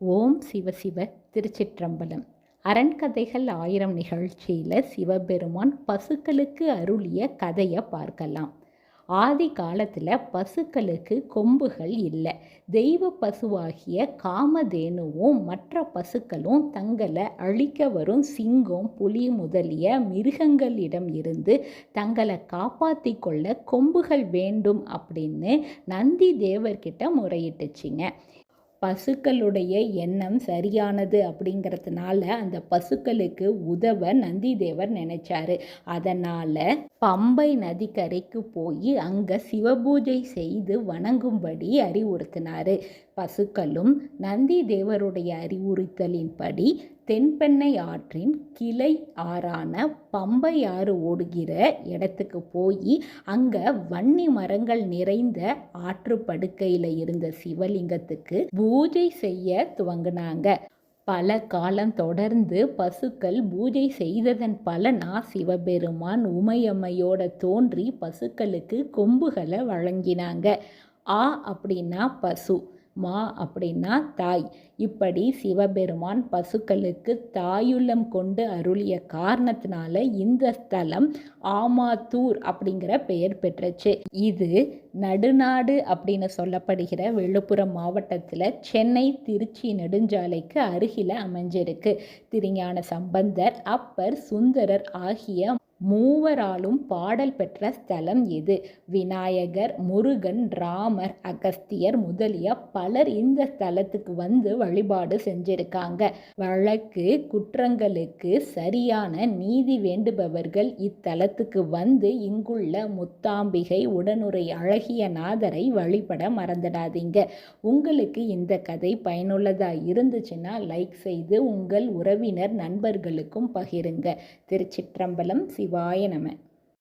ஓம் சிவசிவ திருச்சிற்றம்பலம். அரண்கதைகள் ஆயிரம் நிகழ்ச்சியில் சிவபெருமான் பசுக்களுக்கு அருளிய கதையை பார்க்கலாம். ஆதி காலத்தில் பசுக்களுக்கு கொம்புகள் இல்லை. தெய்வ பசுவாகிய காமதேனுவும் மற்ற பசுக்களும் தங்களை அழிக்க வரும் சிங்கம் புலி முதலிய மிருகங்களிடம் இருந்து தங்களை காப்பாற்றி கொள்ள கொம்புகள் வேண்டும் அப்படின்னு நந்தி தேவர்கிட்ட முறையிட்டுச்சிங்க. பசுக்களுடைய எண்ணம் சரியானது அப்படிங்கிறதுனால அந்த பசுக்களுக்கு உதவ நந்தி தேவர் நினைச்சாரு. அதனால் பம்பை நதிக்கரைக்கு போய் அங்கே சிவபூஜை செய்து வணங்கும்படி அறிவுறுத்தினார். பசுக்களும் நந்தி தேவருடைய அறிவுறுத்தலின்படி தென்பெண்ணை ஆற்றின் கிளை ஆறான பம்பை ஆறு ஓடுகிற இடத்துக்கு போய் அங்கே வன்னி மரங்கள் நிறைந்த ஆற்று படுக்கையில் இருந்த சிவலிங்கத்துக்கு பூஜை செய்ய துவங்கினாங்க. பல காலம் தொடர்ந்து பசுக்கள் பூஜை செய்ததன் பலனா சிவபெருமான் உமையம்மையோட தோன்றி பசுக்களுக்கு கொம்புகளை வழங்கினாங்க. ஆ அப்படின்னா பசு. மா அப்படின்னா தாய். இப்படி சிவபெருமான் பசுக்களுக்கு தாயுள்ளம் கொண்டு அருளிய காரணத்தினால இந்த ஸ்தலம் ஆமாத்தூர் அப்படிங்கிற பெயர் பெற்றுச்சு. இது நடுநாடு அப்படின்னு சொல்லப்படுகிற விழுப்புரம் மாவட்டத்தில் சென்னை திருச்சி நெடுஞ்சாலைக்கு அருகில் அமைஞ்சிருக்கு. திருஞான சம்பந்தர் அப்பர் சுந்தரர் ஆகிய மூவராலும் பாடல் பெற்ற ஸ்தலம் இது விநாயகர் முருகன் ராமர் அகஸ்தியர் முதலிய பலர் இந்த ஸ்தலத்துக்கு வந்து வழிபாடு செஞ்சிருக்காங்க. வழக்கு குற்றங்களுக்கு சரியான நீதி வேண்டுபவர்கள் இத்தலத்துக்கு வந்து இங்குள்ள முத்தாம்பிகை உடனுரை அழகிய நாதரை வழிபட மறந்துடாதீங்க. உங்களுக்கு இந்த கதை பயனுள்ளதாக இருந்துச்சுன்னா லைக் செய்து உங்கள் உறவினர் நண்பர்களுக்கும் பகிருங்க. திருச்சிற்றம்பலம் சிவாய நம.